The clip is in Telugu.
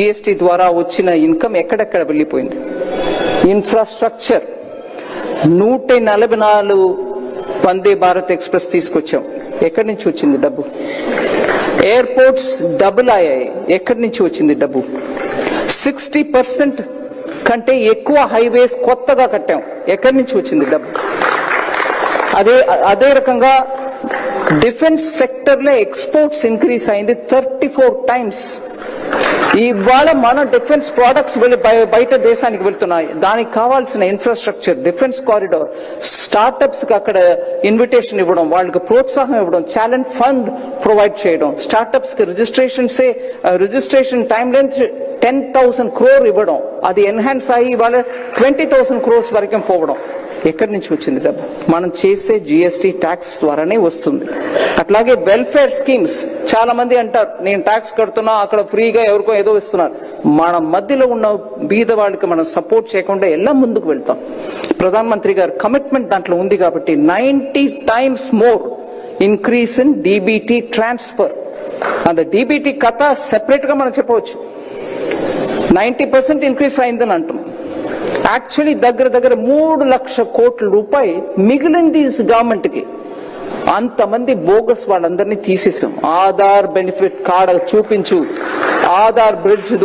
జిఎస్టి ద్వారా వచ్చిన ఇన్కమ్ ఎక్కడెక్కడ వెళ్ళిపోయింది? ఇన్ఫ్రాస్ట్రక్చర్ నూట నలభై నాలుగు వందే భారత్ ఎక్స్ప్రెస్ తీసుకొచ్చాం. ఎక్కడి నుంచి వచ్చింది డబ్బు? ఎయిర్పోర్ట్స్ డబుల్ అయ్యాయి. ఎక్కడి నుంచి వచ్చింది డబ్బు? సిక్స్టీ పర్సెంట్ కంటే ఎక్కువ హైవేస్ కొత్తగా కట్టాం. ఎక్కడి నుంచి వచ్చింది డబ్బు? అదే అదే రకంగా డిఫెన్స్ సెక్టర్లో ఎక్స్పోర్ట్స్ ఇంక్రీస్ అయింది థర్టీ ఫోర్ టైమ్స్ ఇవాళ మన డిఫెన్స్ ప్రోడక్ట్స్ వెళ్ళి బయట దేశానికి వెళ్తున్నాయి. దానికి కావాల్సిన ఇన్ఫ్రాస్ట్రక్చర్ డిఫెన్స్ కారిడోర్ స్టార్టప్స్కి అక్కడ ఇన్విటేషన్ ఇవ్వడం వాళ్ళకి ప్రోత్సాహం ఇవ్వడం ఛాలెంజ్ ఫండ్ ప్రొవైడ్ చేయడం స్టార్టప్స్కి registrations registration time lens ten thousand crore ఇవ్వడం. అది ఎన్హాన్స్ అయ్యి ఇవాళ ట్వంటీ థౌసండ్ క్రోర్స్ వరకు పోవడం. ఎక్కడి నుంచి వచ్చింది డబ్బు మనం చేసే జిఎస్టి ట్యాక్స్ ద్వారానే వస్తుంది. అట్లాగే వెల్ఫేర్ స్కీమ్స్ చాలా మంది అంటారు నేను ట్యాక్స్ కడుతున్నా అక్కడ ఫ్రీగా ఎవరికో ఏదో ఇస్తున్నారు. మన మధ్యలో ఉన్న బీద వాళ్ళకి మనం సపోర్ట్ చేయకుండా ఎలా ముందుకు వెళ్తాం? ప్రధానమంత్రి గారు కమిట్మెంట్ దాంట్లో ఉంది కాబట్టి ninety times more increase in DBT transfer అంత డిబిటి కథ సెపరేట్గా మనం చెప్పవచ్చు. నైన్టీ పర్సెంట్ ఇంక్రీస్ అయిందని అంటాం. యాక్చువల్లీ దగ్గర దగ్గర మూడు లక్ష కోట్ల రూపాయి మిగిలింది గవర్నమెంట్కి అంతమంది బోగస్ వాళ్ళందరినీ తీసేసాం. ఆధార్ బెనిఫిట్ కార్డు చూపించు. ఆధార్ బ్రిడ్జ్